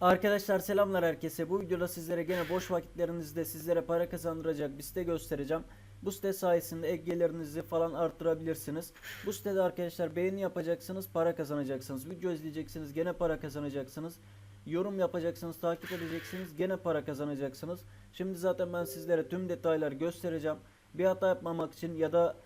Arkadaşlar selamlar herkese. Bu videoda sizlere gene boş vakitlerinizde sizlere para kazandıracak bir site göstereceğim. Bu site sayesinde ek gelirinizi falan arttırabilirsiniz. Bu sitede arkadaşlar beğeni yapacaksınız, para kazanacaksınız. Video izleyeceksiniz, gene para kazanacaksınız. Yorum yapacaksınız, takip edeceksiniz, gene para kazanacaksınız. Şimdi zaten ben sizlere tüm detayları göstereceğim. Bir hata yapmamak için ya da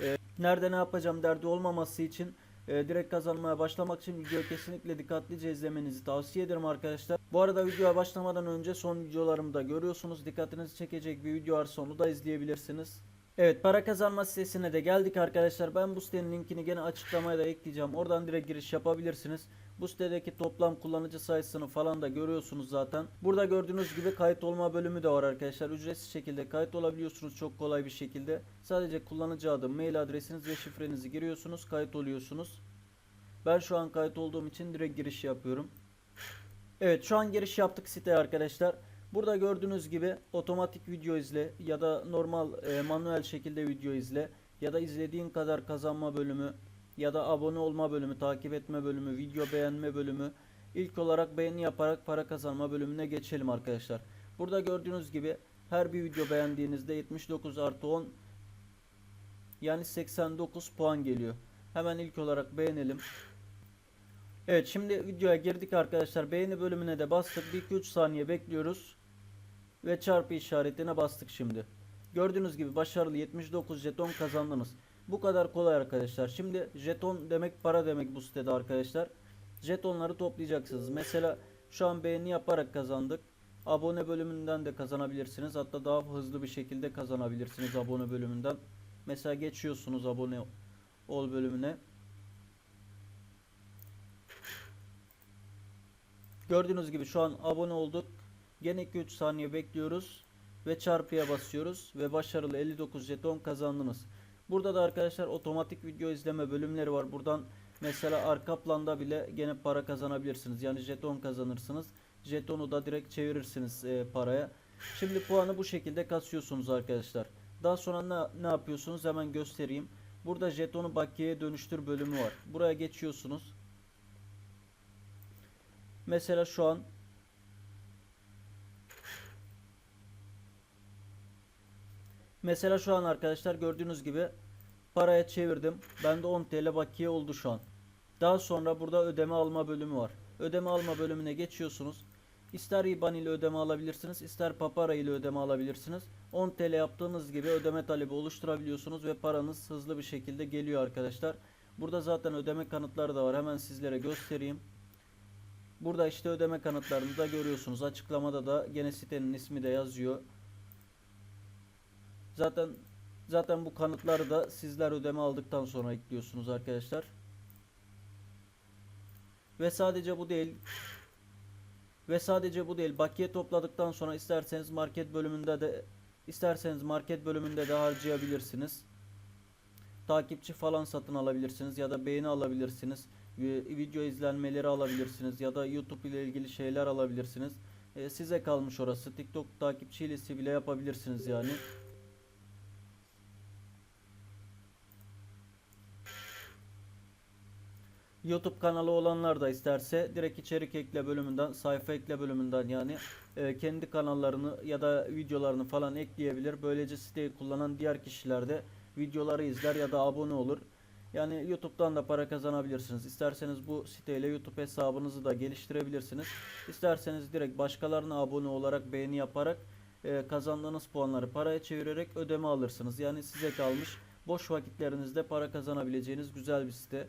e, nerede ne yapacağım derdi olmaması için e, direkt kazanmaya başlamak için videoyu kesinlikle dikkatlice izlemenizi tavsiye ederim arkadaşlar. Bu arada videoya başlamadan önce son videolarımı da görüyorsunuz. Dikkatinizi çekecek bir video varsa onu da izleyebilirsiniz. Evet para kazanma sitesine de geldik arkadaşlar. Ben bu sitenin linkini gene açıklamaya da ekleyeceğim. Oradan direkt giriş yapabilirsiniz. Bu sitedeki toplam kullanıcı sayısını falan da görüyorsunuz zaten. Burada gördüğünüz gibi kayıt olma bölümü de var arkadaşlar. Ücretsiz şekilde kayıt olabiliyorsunuz çok kolay bir şekilde. Sadece kullanıcı adı, mail adresiniz ve şifrenizi giriyorsunuz, kayıt oluyorsunuz. Ben şu an kayıt olduğum için direkt giriş yapıyorum. Evet şu an giriş yaptık siteye arkadaşlar. Burada gördüğünüz gibi otomatik video izle ya da normal e, manuel şekilde video izle ya da izlediğin kadar kazanma bölümü ya da abone olma bölümü, takip etme bölümü, video beğenme bölümü. İlk olarak beğeni yaparak para kazanma bölümüne geçelim arkadaşlar. Burada gördüğünüz gibi her bir video beğendiğinizde 79 artı 10 yani 89 puan geliyor. Hemen ilk olarak beğenelim. Evet şimdi videoya girdik arkadaşlar. Beğeni bölümüne de bastık. 1-2-3 saniye bekliyoruz. Ve çarpı işaretine bastık şimdi. Gördüğünüz gibi başarılı 79 jeton kazandınız. Bu kadar kolay arkadaşlar. Şimdi jeton demek para demek bu sitede arkadaşlar. Jetonları toplayacaksınız. Mesela şu an beğeni yaparak kazandık. Abone bölümünden de kazanabilirsiniz. Hatta daha hızlı bir şekilde kazanabilirsiniz abone bölümünden. Mesela geçiyorsunuz abone ol bölümüne. Gördüğünüz gibi şu an abone olduk. Gene 2-3 saniye bekliyoruz. Ve çarpıya basıyoruz. Ve başarılı 59 jeton kazandınız. Burada da arkadaşlar otomatik video izleme bölümleri var. Buradan mesela arka planda bile gene para kazanabilirsiniz. Yani jeton kazanırsınız. Jetonu da direkt çevirirsiniz e, paraya. Şimdi puanı bu şekilde kasıyorsunuz arkadaşlar. Daha sonra ne, ne yapıyorsunuz hemen göstereyim. Burada jetonu bakiyeye dönüştür bölümü var. Buraya geçiyorsunuz. Mesela şu an Mesela şu an arkadaşlar gördüğünüz gibi paraya çevirdim. Bende 10 TL bakiye oldu şu an. Daha sonra burada ödeme alma bölümü var. Ödeme alma bölümüne geçiyorsunuz. İster IBAN ile ödeme alabilirsiniz, ister Papara ile ödeme alabilirsiniz. 10 TL yaptığınız gibi ödeme talebi oluşturabiliyorsunuz ve paranız hızlı bir şekilde geliyor arkadaşlar. Burada zaten ödeme kanıtları da var. Hemen sizlere göstereyim. Burada işte ödeme kanıtlarını da görüyorsunuz. Açıklamada da gene sitenin ismi de yazıyor. Zaten zaten bu kanıtları da sizler ödeme aldıktan sonra ekliyorsunuz arkadaşlar. Ve sadece bu değil. Ve sadece bu değil. Bakiye topladıktan sonra isterseniz market bölümünde de isterseniz market bölümünde de harcayabilirsiniz. Takipçi falan satın alabilirsiniz ya da beğeni alabilirsiniz. Vi- Video izlenmeleri alabilirsiniz ya da YouTube ile ilgili şeyler alabilirsiniz. E, size kalmış orası. TikTok takipçi ilesi bile yapabilirsiniz yani. YouTube kanalı olanlar da isterse direkt içerik ekle bölümünden, sayfa ekle bölümünden yani e, kendi kanallarını ya da videolarını falan ekleyebilir. Böylece siteyi kullanan diğer kişiler de videoları izler ya da abone olur. Yani YouTube'dan da para kazanabilirsiniz. İsterseniz bu siteyle YouTube hesabınızı da geliştirebilirsiniz. İsterseniz direkt başkalarına abone olarak beğeni yaparak e, kazandığınız puanları paraya çevirerek ödeme alırsınız. Yani size kalmış boş vakitlerinizde para kazanabileceğiniz güzel bir site.